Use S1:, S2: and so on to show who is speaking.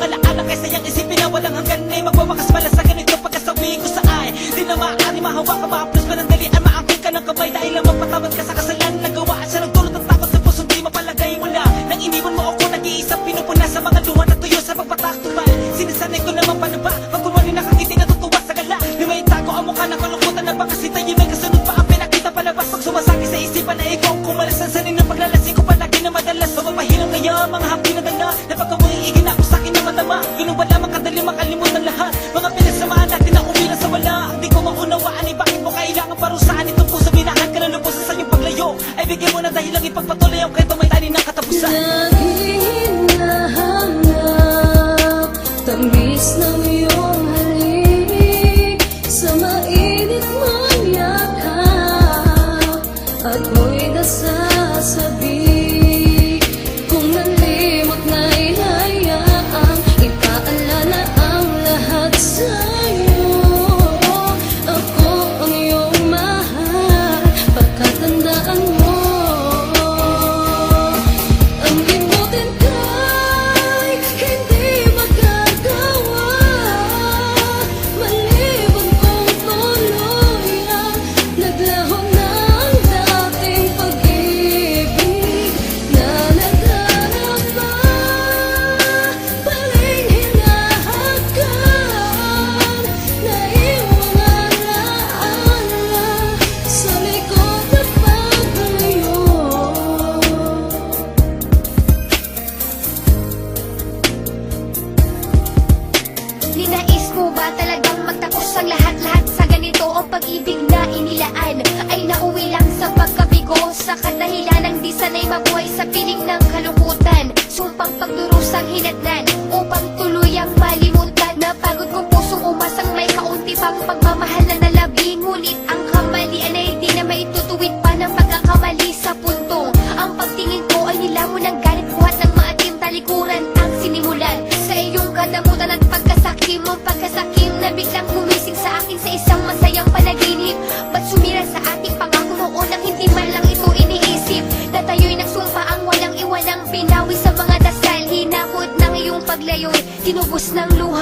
S1: Alang-alang kaysa yung
S2: isip pag-ibig na
S3: inilaan Ay nauwi lang sa pagkabigo. Sa kadahilan ng di sanay mabuhay sa piling ng kalungkutan Sumpang pagdurusang hinatnan Upang tinubos ng luha